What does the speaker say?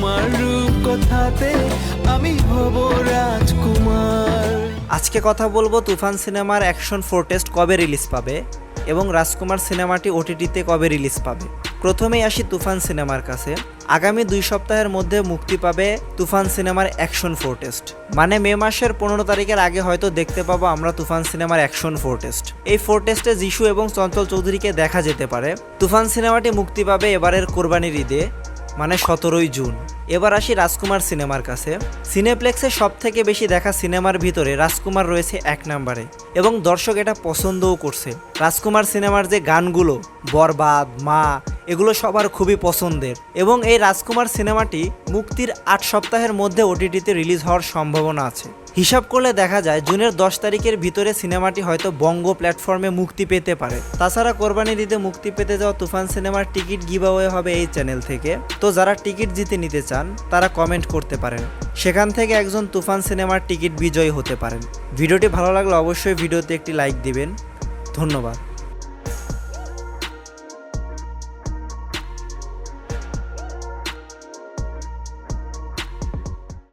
তোমার রূপ কথাতে আমি হব রাজকুমার। আজকে কথা বলব তুফান সিনেমার অ্যাকশন ফোরটেস্ট কবে রিলিজ পাবে এবং রাজকুমার সিনেমাটি ওটিটিতে কবে রিলিজ পাবে। প্রথমেই আসি তুফান সিনেমার কাছে। আগামী দুই সপ্তাহের মধ্যে মুক্তি পাবে তুফান সিনেমার অ্যাকশন ফোরটেস্ট মানে মে মাসের পনেরো তারিখের আগে হয়তো দেখতে পাবো আমরা তুফান সিনেমার অ্যাকশন ফোরটেস্ট এই ফোরটেস্টে যিশু এবং চঞ্চল চৌধুরীকে দেখা যেতে পারে। তুফান সিনেমাটি মুক্তি পাবে এবারের কোরবানির ঈদে। মানে সতেরোই জুন। এবার আসি রাজকুমার সিনেমার কাছে। সিনেপ্লেক্সে সব থেকে বেশি দেখা সিনেমার ভিতরে রাজকুমার রয়েছে এক নাম্বারে এবং দর্শক এটা পছন্দও করছে। রাজকুমার সিনেমার যে গানগুলো, বরবাদ, মা এগুলো সবার খুবই পছন্দের। এবং এই রাজকুমার সিনেমাটি মুক্তির আট সপ্তাহের মধ্যে ওটিটিতে রিলিজ হওয়ার সম্ভাবনা আছে। হিসাব করলে দেখা যায়, জুনের দশ তারিখের ভিতরে সিনেমাটি হয়তো বঙ্গ প্ল্যাটফর্মে মুক্তি পেতে পারে। তাছাড়া কোরবানি দিতে মুক্তি পেতে যাওয়া তুফান সিনেমার টিকিট গিভাওয়ে হবে এই চ্যানেল থেকে। তো যারা টিকিট জিতে নিতে চান, তারা কমেন্ট করতে পারেন। সেখান থেকে একজন তুফান সিনেমার টিকিট বিজয়ী হতে পারেন। ভিডিওটি ভালো লাগলে অবশ্যই ভিডিওতে একটি লাইক দিবেন। ধন্যবাদ।